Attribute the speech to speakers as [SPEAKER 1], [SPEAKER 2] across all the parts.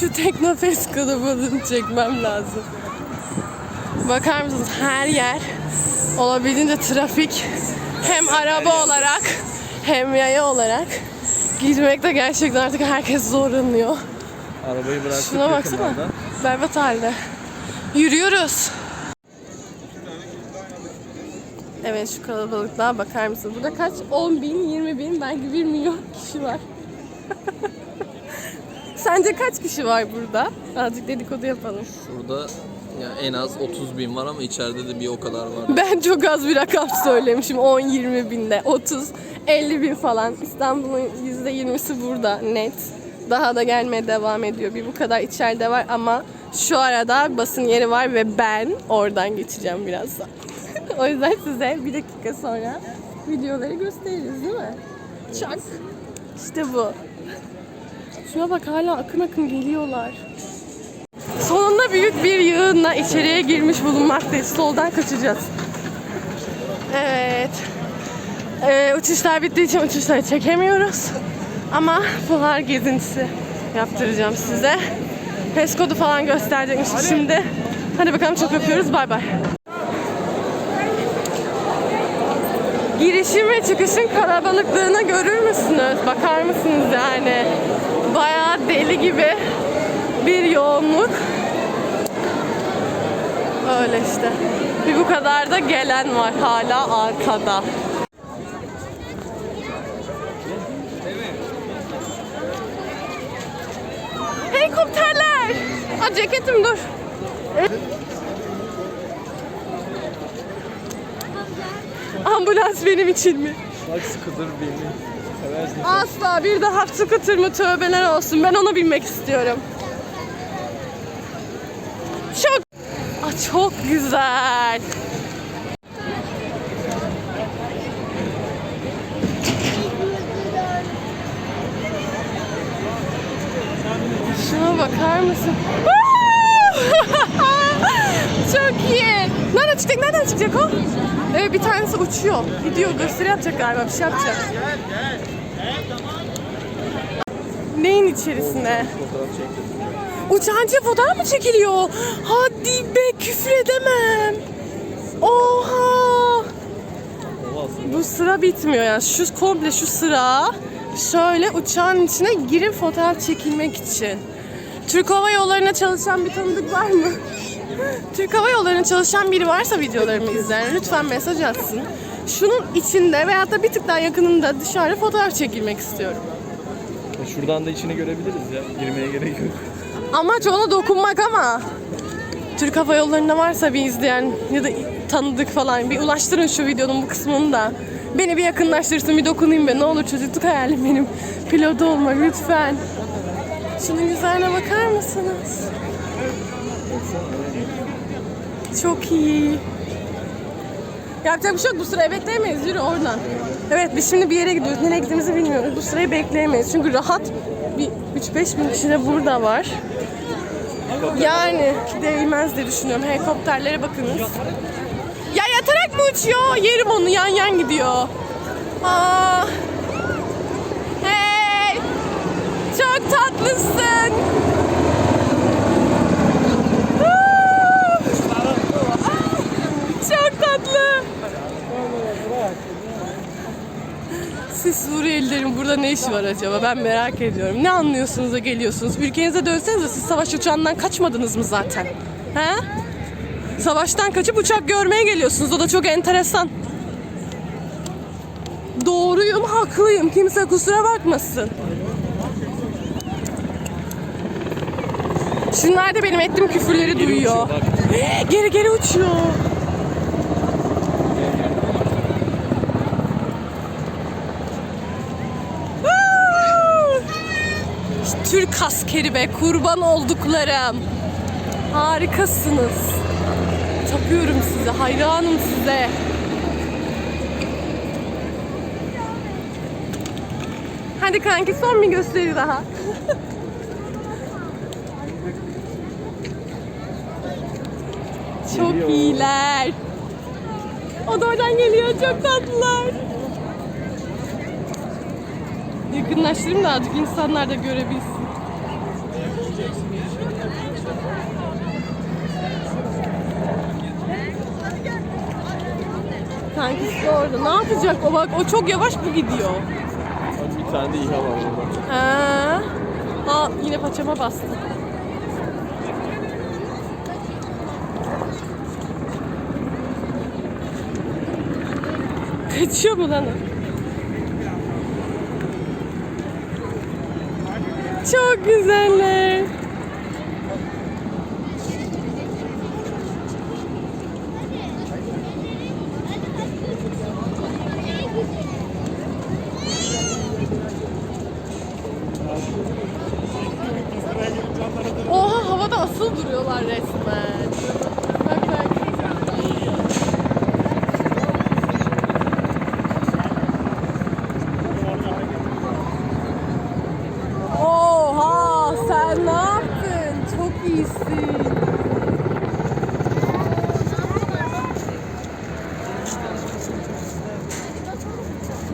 [SPEAKER 1] Şu Teknofest kalabalığını çekmem lazım. Bakar mısınız her yer olabildiğince trafik hem araba olarak hem yaya olarak gitmekte gerçekten artık herkes zorlanıyor.
[SPEAKER 2] Arabayı bıraktık
[SPEAKER 1] Şuna baksana.
[SPEAKER 2] yakınlarda.
[SPEAKER 1] Berbat halde. Yürüyoruz. Evet şu kalabalıklığa bakar mısınız? Burada kaç? 10 bin, 20 bin, belki 1 milyon kişi var. Sence kaç kişi var burada? Azıcık dedikodu yapalım.
[SPEAKER 2] Burada ya en az 30 bin var ama içeride de bir o kadar var.
[SPEAKER 1] Ben çok az bir rakam söylemişim. 10-20 binde. 30, 50 bin falan. İstanbul'un %20'si burada net. Daha da gelmeye devam ediyor. Bir bu kadar içeride var ama şu arada basın yeri var ve ben oradan geçeceğim birazdan. o yüzden size bir dakika sonra videoları gösteririz değil mi? Çak. İşte bu. Şuna bak hala akın akın geliyorlar. Sonunda büyük bir yığınla içeriye girmiş bulunmaktayız. Soldan kaçacağız. Evet. Ee, uçuşlar bittiği için uçuşları çekemiyoruz. Ama fuar gezintisi yaptıracağım size. PES kodu falan gösterecekmiş şimdi. Hadi bakalım çok öpüyoruz. Bay bay. Girişin ve çıkışın kalabalıklığını görür müsünüz? Bakar mısınız yani? Bayağı deli gibi bir yoğunluk. Öyle işte. Bir bu kadar da gelen var hala arkada. Helikopterler! Aa, ceketim dur. Ambulans benim için mi?
[SPEAKER 2] Bak sıkıdır beni. Seversin.
[SPEAKER 1] Asla bir daha scooter mı tövbeler olsun. Ben ona binmek istiyorum. Çok Aa, çok güzel. Şuna bakar mısın? çok iyi. Nereden çıkacak? Nereden çıkacak o? Evet bir tanesi uçuyor. Gidiyor. Gösteri yapacak galiba. Bir şey yapacak. Neyin içerisine? Uçancı fotoğraf mı çekiliyor? Hadi be küfür edemem. Oha. Bu sıra bitmiyor yani. Şu komple şu sıra şöyle uçağın içine girip fotoğraf çekilmek için. Türk Hava Yolları'na çalışan bir tanıdık var mı? Türk Hava Yolları'na çalışan biri varsa videolarımı izleyen lütfen mesaj atsın. Şunun içinde veyahut da bir tık daha yakınında dışarı fotoğraf çekilmek istiyorum.
[SPEAKER 2] Ya Şuradan da içini görebiliriz ya. Girmeye gerek yok.
[SPEAKER 1] Amaç ona dokunmak ama Türk Hava Yolları'nda varsa bir izleyen ya da tanıdık falan bir ulaştırın şu videonun bu kısmını da. Beni bir yakınlaştırsın bir dokunayım be ne olur çocukluk hayalim benim. Pilot olmak lütfen. Şunun güzelliğine bakar mısınız? Çok iyi. Yapacak bir şey yok. Bu sırayı bekleyemeyiz. Yürü oradan. Evet biz şimdi bir yere gidiyoruz. Nereye gittiğimizi bilmiyoruz. Bu sırayı bekleyemeyiz. Çünkü rahat bir 3-5 bin kişi de burada var. Yani değmez diye düşünüyorum. Helikopterlere bakınız. Ya yatarak mı uçuyor? Yerim onu yan yan gidiyor. Aa. Hey! Çok tatlısın. Woo! Çok tatlı. Siz Suriyelilerin burada ne işi var acaba? Ben merak ediyorum. Ne anlıyorsunuz da geliyorsunuz? Ülkenize dönsenize siz savaş uçağından kaçmadınız mı zaten? He? Savaştan kaçıp uçak görmeye geliyorsunuz. O da çok enteresan. Doğruyum, haklıyım. Kimse kusura bakmasın. Şunlar da benim ettiğim küfürleri duyuyor.
[SPEAKER 2] uçuyor.
[SPEAKER 1] Geri geri uçuyor. Türk askeri be kurban olduklarım. Harikasınız. Tapıyorum size, hayranım size. Hadi kanki son bir gösteri daha. Çok
[SPEAKER 2] Geliyor.
[SPEAKER 1] iyiler. O da oradan geliyor. Çok tatlılar. Yakınlaştırayım da azıcık insanlar da görebilsin. Kankisi de orada. Ne yapacak o bak? O çok yavaş mı gidiyor?
[SPEAKER 2] Bir tane de İHA var burada.
[SPEAKER 1] Ha. Aa yine paçama bastı. Kaçıyor mu lan o? Çok güzeller. Oha havada asıl duruyorlar resmen. Bak bak. Oha sen ne yaptın? Çok iyisin.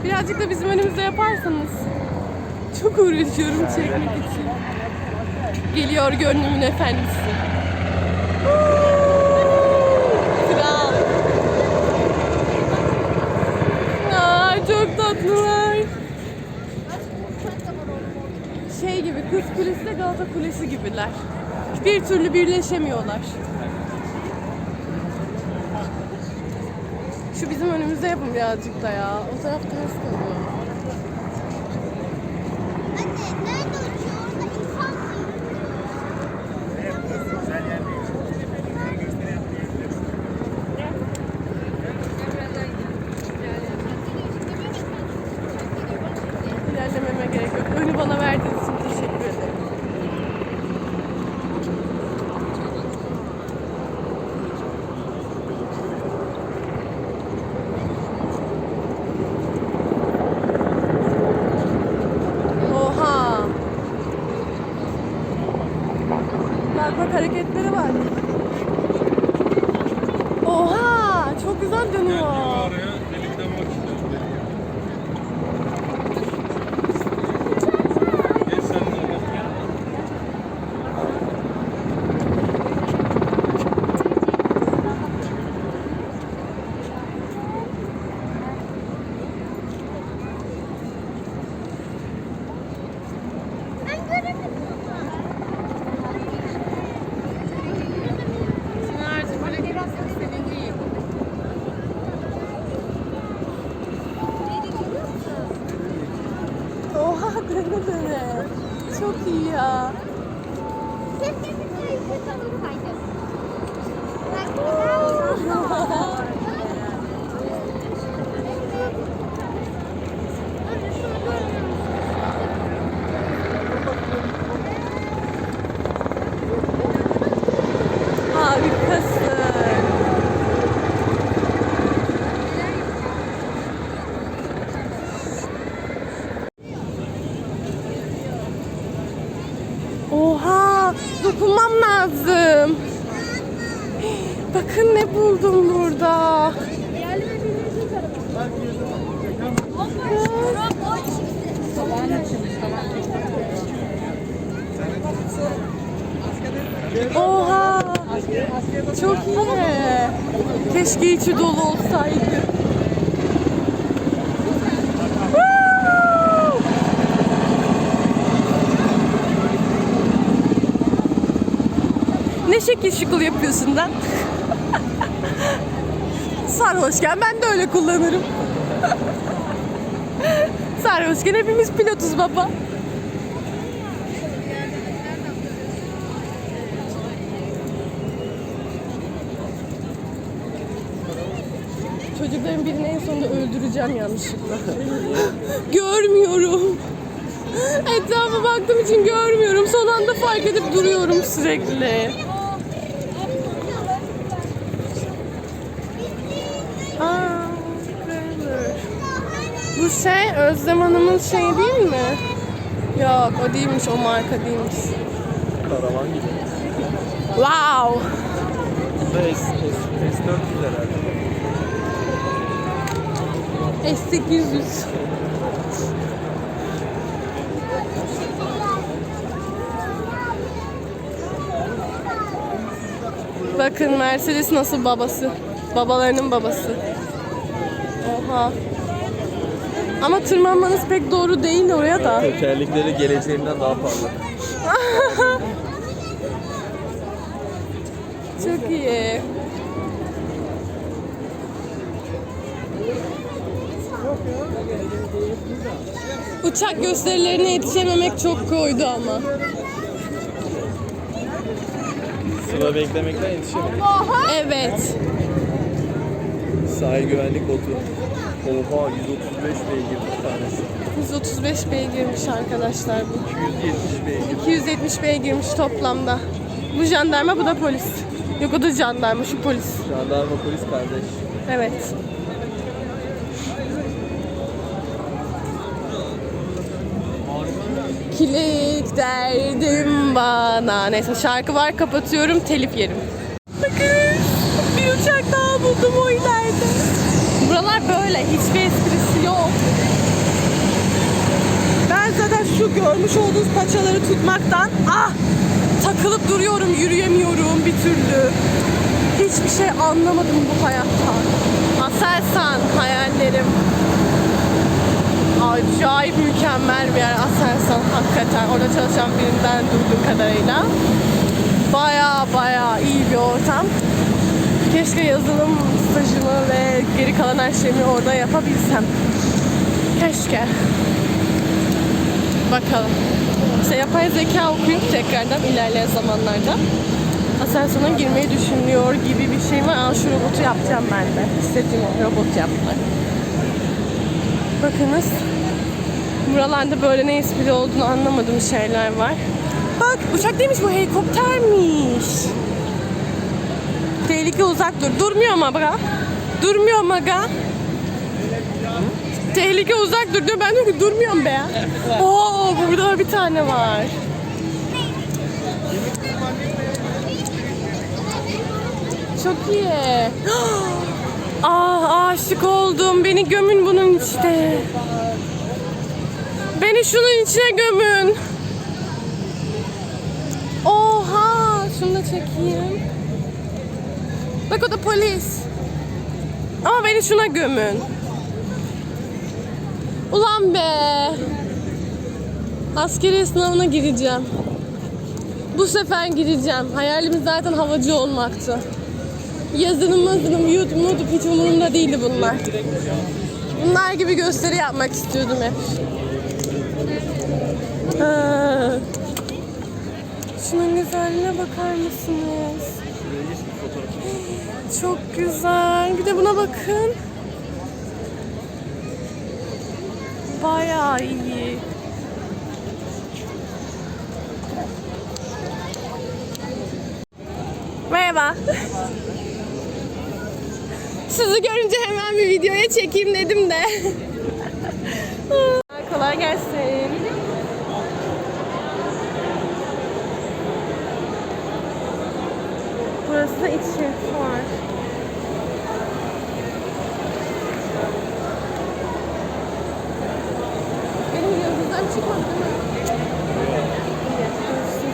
[SPEAKER 1] Birazcık da bizim yaparsanız. Çok uğraşıyorum çekmek için. Geliyor gönlümün efendisi. Kral. Aa, çok tatlılar. Şey gibi Kız Kulesi de Galata Kulesi gibiler. Bir türlü birleşemiyorlar. Şu bizim önümüzde yapın birazcık da ya. O taraf ters kalıyor. Şekil şukul yapıyorsun lan? Sarhoşken ben de öyle kullanırım. Sarhoşken hepimiz pilotuz baba. Çocukların birini en sonunda öldüreceğim yanlışlıkla. Görmüyorum. Etrafa baktığım için görmüyorum. Son anda fark edip duruyorum sürekli. Aa, trailer. Bu şey Özlem Hanım'ın şey değil mi? Yok o değilmiş o marka değilmiş.
[SPEAKER 2] Karavan gibi.
[SPEAKER 1] Wow.
[SPEAKER 2] Bu da S, S, S400 herhalde.
[SPEAKER 1] S800. Bakın Mercedes nasıl babası. Babalarının babası. Oha. Ama tırmanmanız pek doğru değil oraya da.
[SPEAKER 2] Tekerlekleri geleceğimden daha parlak.
[SPEAKER 1] Çok iyi. Uçak gösterilerine yetişememek çok koydu ama.
[SPEAKER 2] Sıra beklemekten yetişemedim.
[SPEAKER 1] Evet.
[SPEAKER 2] Sahil güvenlik botu. Oha 135 beygir bir tanesi.
[SPEAKER 1] 135 beygirmiş arkadaşlar bu.
[SPEAKER 2] 170 beygir.
[SPEAKER 1] 270 beygirmiş toplamda. Bu jandarma bu da polis. Yok o da jandarma şu polis.
[SPEAKER 2] Jandarma polis kardeş.
[SPEAKER 1] Evet. Kilik derdim bana. Neyse şarkı var kapatıyorum telif yerim. Bakın bir uçak daha buldum o böyle hiçbir esprisi yok. Ben zaten şu görmüş olduğunuz paçaları tutmaktan ah takılıp duruyorum yürüyemiyorum bir türlü. Hiçbir şey anlamadım bu hayattan. Aselsan hayallerim. Acayip mükemmel bir yer Aselsan hakikaten. Orada çalışan birinden duyduğum kadarıyla. Baya baya iyi bir ortam. Keşke yazılım stajımı ve geri kalan her şeyimi orada yapabilsem. Keşke. Bakalım. İşte yapay zeka okuyup tekrardan ilerleyen zamanlarda Aselsan'a girmeyi düşünüyor gibi bir şey var. Aa, şu robotu yapacağım ben de. İstediğim o robot yapmak. Bakınız. Buralarda böyle ne espri olduğunu anlamadığım şeyler var. Bak uçak değilmiş bu helikoptermiş. Tehlike uzak dur. Durmuyor mu aga? Durmuyor mu aga? Tehlike uzak dur diyor. Ben diyorum ki durmuyorum be. Oo burada bir tane var. Çok iyi. Ah aşık oldum. Beni gömün bunun içine. Beni şunun içine gömün. Oha! Şunu da çekeyim. Bak o da polis. Ama beni şuna gömün. Ulan be. Askeri sınavına gireceğim. Bu sefer gireceğim. Hayalimiz zaten havacı olmaktı. Yazılım mazılım, YouTube, YouTube hiç umurumda değildi bunlar. Bunlar gibi gösteri yapmak istiyordum hep. Ha. Şunun güzelliğine bakar mısınız? Çok güzel. Bir de buna bakın. Bayağı iyi. Merhaba. Sizi görünce hemen bir videoya çekeyim dedim de. Kolay gelsin. Burası da iç şef var. Benim yıldızlarım çıkmadı değil mi? Evet, burası.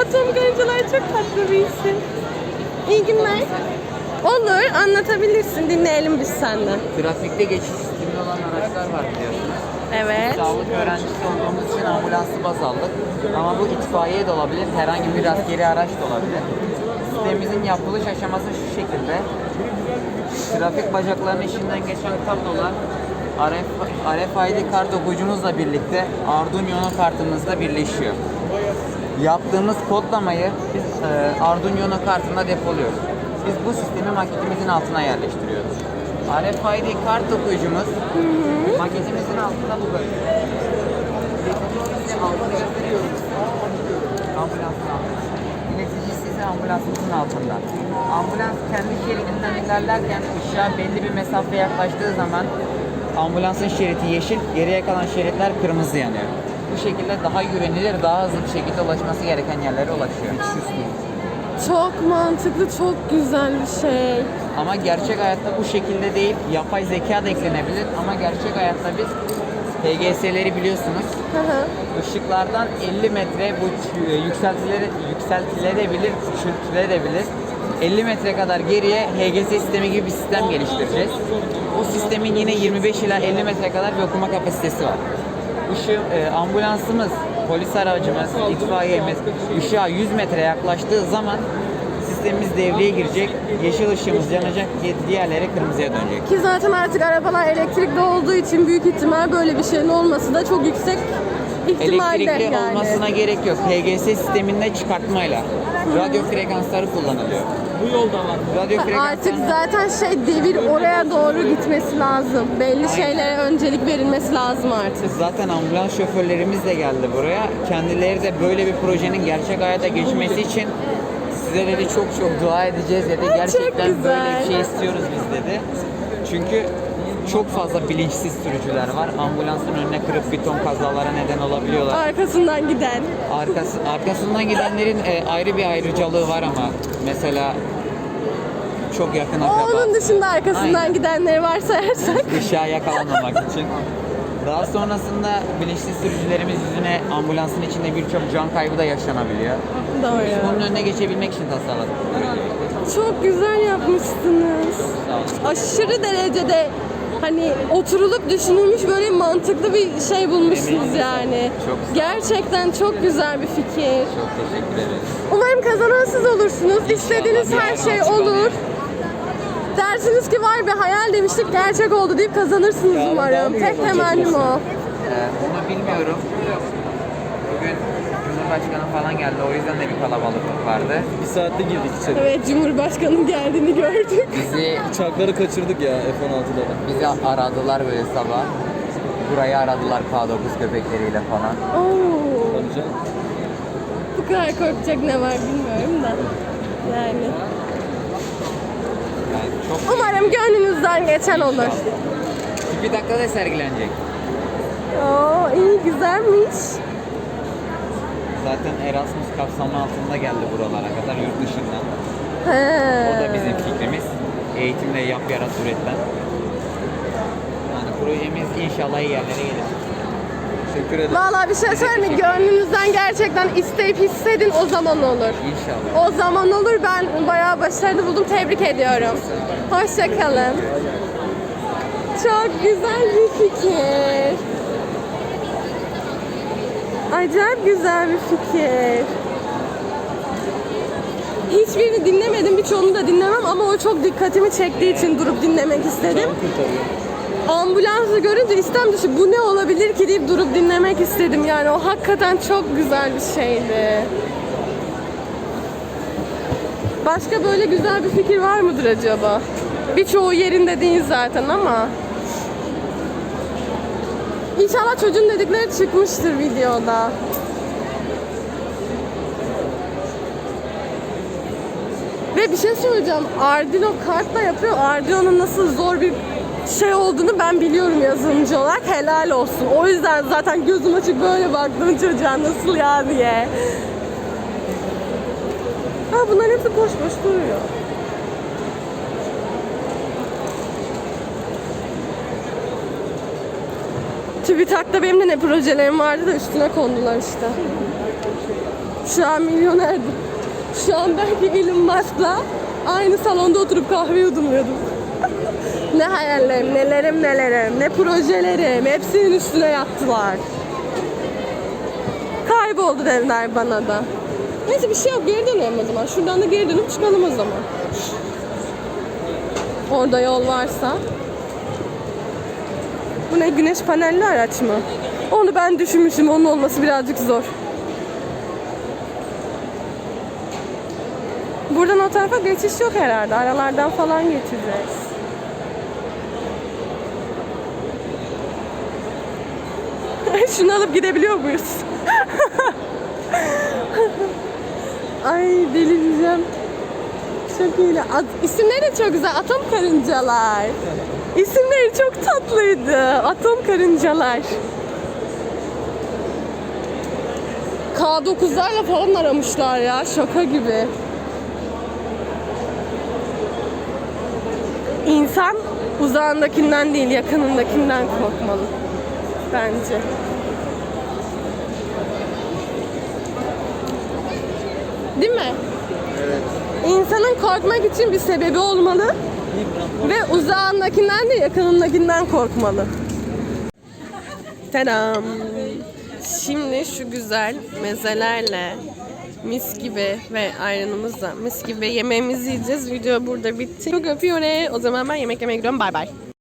[SPEAKER 1] Atom karıncalar çok tatlı bir isim. İyi günler. Olur, anlatabilirsin. Senden.
[SPEAKER 3] Trafikte geçiş sistemi olan araçlar var biliyorsunuz.
[SPEAKER 1] Evet.
[SPEAKER 3] Sağlık öğrencisi olduğumuz için ambulansı baz aldık. Ama bu itfaiye de olabilir, herhangi bir askeri araç da olabilir. Sistemimizin yapılış aşaması şu şekilde. Trafik bacaklarının içinden geçen kablolar RF, RFID kart okuyucumuzla birlikte Arduino kartımızla birleşiyor. Yaptığımız kodlamayı biz e, Arduino kartında depoluyoruz. Biz bu sistemi maketimizin altına yerleştiriyoruz. RFID kart okuyucumuz maketimizin altında bu. Size altını gösteriyoruz. Ambulansın altında. İleticisi ise ambulansımızın altında. Ambulans kendi şeridinden ilerlerken ışığa belli bir mesafe yaklaştığı zaman ambulansın şeridi yeşil, geriye kalan şeritler kırmızı yanıyor. Bu şekilde daha güvenilir, daha hızlı bir şekilde ulaşması gereken yerlere ulaşıyor.
[SPEAKER 1] Çok mantıklı, çok güzel bir şey.
[SPEAKER 3] Ama gerçek hayatta bu şekilde değil. Yapay zeka da eklenebilir ama gerçek hayatta biz HGS'leri biliyorsunuz.
[SPEAKER 1] Hı hı.
[SPEAKER 3] Işıklardan 50 metre bu yükseltileri yükseltilebilir, küçültülebilir. 50 metre kadar geriye HGS sistemi gibi bir sistem geliştireceğiz. O sistemin yine 25 ila 50 metre kadar bir okuma kapasitesi var. Işığı, e, ambulansımız, polis aracımız, itfaiyemiz ışığa 100 metre yaklaştığı zaman sistemimiz devreye girecek. Yeşil ışığımız yanacak, diğerleri kırmızıya dönecek.
[SPEAKER 1] Ki zaten artık arabalar elektrikli olduğu için büyük ihtimal böyle bir şeyin olması da çok yüksek ihtimalle
[SPEAKER 3] Elektrikli
[SPEAKER 1] yani.
[SPEAKER 3] olmasına gerek yok. HGS sisteminde çıkartmayla radyo frekansları kullanılıyor. Bu yolda var. Radyo
[SPEAKER 1] Ha, Artık
[SPEAKER 3] frekansları
[SPEAKER 1] zaten şey devir oraya doğru gitmesi lazım. Belli şeylere öncelik verilmesi lazım artık.
[SPEAKER 3] zaten ambulans şoförlerimiz de geldi buraya. Kendileri de böyle bir projenin gerçek hayata geçmesi için size dedi çok çok dua edeceğiz dedi.
[SPEAKER 1] çok
[SPEAKER 3] Gerçekten
[SPEAKER 1] güzel.
[SPEAKER 3] böyle bir şey istiyoruz biz dedi. Çünkü çok fazla bilinçsiz sürücüler var. Ambulansın önüne kırıp bir ton kazalara neden olabiliyorlar.
[SPEAKER 1] Arkasından giden.
[SPEAKER 3] Arkası, arkasından gidenlerin e, ayrı bir ayrıcalığı var ama mesela çok yakın akraba.
[SPEAKER 1] Onun dışında arkasından
[SPEAKER 3] Aynen.
[SPEAKER 1] gidenleri varsayarsak.
[SPEAKER 3] Işığa yakalanmamak için. Daha sonrasında bilinçsiz sürücülerimiz yüzüne ambulansın içinde birçok can kaybı da yaşanabiliyor.
[SPEAKER 1] Doğru.
[SPEAKER 3] Bunun önüne geçebilmek için tasarladık.
[SPEAKER 1] Çok güzel yapmışsınız.
[SPEAKER 3] Sağ olun.
[SPEAKER 1] Aşırı derecede hani oturulup düşünülmüş böyle mantıklı bir şey bulmuşsunuz yani.
[SPEAKER 3] Çok sağ olun.
[SPEAKER 1] Gerçekten çok güzel bir fikir.
[SPEAKER 3] Çok teşekkür ederiz.
[SPEAKER 1] Umarım kazanan siz olursunuz. İstediğiniz her şey olur. Dersiniz ki var bir hayal demiştik gerçek oldu deyip kazanırsınız umarım. Tek temennim o.
[SPEAKER 3] Ee, onu bilmiyorum. Bugün Cumhurbaşkanı falan geldi. O yüzden de bir kalabalık vardı.
[SPEAKER 2] Bir saatte girdik içeri.
[SPEAKER 1] Evet Cumhurbaşkanı'nın geldiğini gördük.
[SPEAKER 3] Bizi
[SPEAKER 2] Uçakları kaçırdık ya F-16'ları.
[SPEAKER 3] bizi aradılar böyle sabah. Burayı aradılar K9 köpekleriyle falan.
[SPEAKER 1] Oo,
[SPEAKER 2] Tabii canım.
[SPEAKER 1] bu kadar korkacak ne var bilmiyorum da. Yani.
[SPEAKER 3] Yani çok
[SPEAKER 1] Umarım gönlünüzden geçen olur.
[SPEAKER 3] bir dakikada sergilenecek.
[SPEAKER 1] Oo, iyi güzelmiş.
[SPEAKER 3] Zaten Erasmus kapsamı altında geldi buralara kadar yurt dışından.
[SPEAKER 1] He.
[SPEAKER 3] O da bizim fikrimiz. Eğitimle yap yarat üretten. Yani projemiz inşallah iyi yerlere gelir.
[SPEAKER 2] Teşekkür ederim.
[SPEAKER 1] Vallahi bir şey söyleyeyim mi? Gönlünüzden gerçekten isteyip hissedin o zaman olur.
[SPEAKER 3] İnşallah.
[SPEAKER 1] O zaman olur. Ben bayağı başarılı buldum. Tebrik ediyorum. Hoşçakalın. Çok güzel bir fikir. Acayip güzel bir fikir. Hiçbirini dinlemedim, birçoğunu da dinlemem ama o çok dikkatimi çektiği için durup dinlemek istedim. Ambulansı görünce istem dışı bu ne olabilir ki deyip durup dinlemek istedim. Yani o hakikaten çok güzel bir şeydi. Başka böyle güzel bir fikir var mıdır acaba? Birçoğu yerinde değil zaten ama. İnşallah çocuğun dedikleri çıkmıştır videoda. Ve bir şey söyleyeceğim. Arduino kartla yapıyor. Arduino'nun nasıl zor bir şey olduğunu ben biliyorum yazılımcı olarak. Helal olsun. O yüzden zaten gözüm açık böyle baktım çocuğa nasıl ya diye. Ha bunların hepsi boş boş duruyor. TÜBİTAK'ta benim de ne projelerim vardı da üstüne kondular işte. Şu an milyonerdim. Şu an belki Elon Musk'la aynı salonda oturup kahve yudumluyordum. ne hayallerim, nelerim nelerim, ne projelerim hepsinin üstüne yattılar. Kayboldu dediler bana da. Neyse bir şey yok geri dönelim o zaman. Şuradan da geri dönüp çıkalım o zaman. Orada yol varsa. Bu ne güneş panelli araç mı? Onu ben düşünmüşüm. Onun olması birazcık zor. Buradan o tarafa geçiş yok herhalde. Aralardan falan geçeceğiz. Şunu alıp gidebiliyor muyuz? Ay delireceğim. Çok iyi. Ad, isimleri de çok güzel. Atom karıncalar. İsimleri çok tatlıydı. Atom karıncalar. K9'larla falan aramışlar ya. Şaka gibi. İnsan uzağındakinden değil yakınındakinden korkmalı. Bence. Değil mi?
[SPEAKER 2] Evet.
[SPEAKER 1] İnsanın korkmak için bir sebebi olmalı ve uzağındakinden de yakınındakinden korkmalı. Tadam. Şimdi şu güzel mezelerle mis gibi ve ayranımızla mis gibi yemeğimizi yiyeceğiz. Video burada bitti. Çok öpüyorum. O zaman ben yemek yemeye gidiyorum. Bay bay.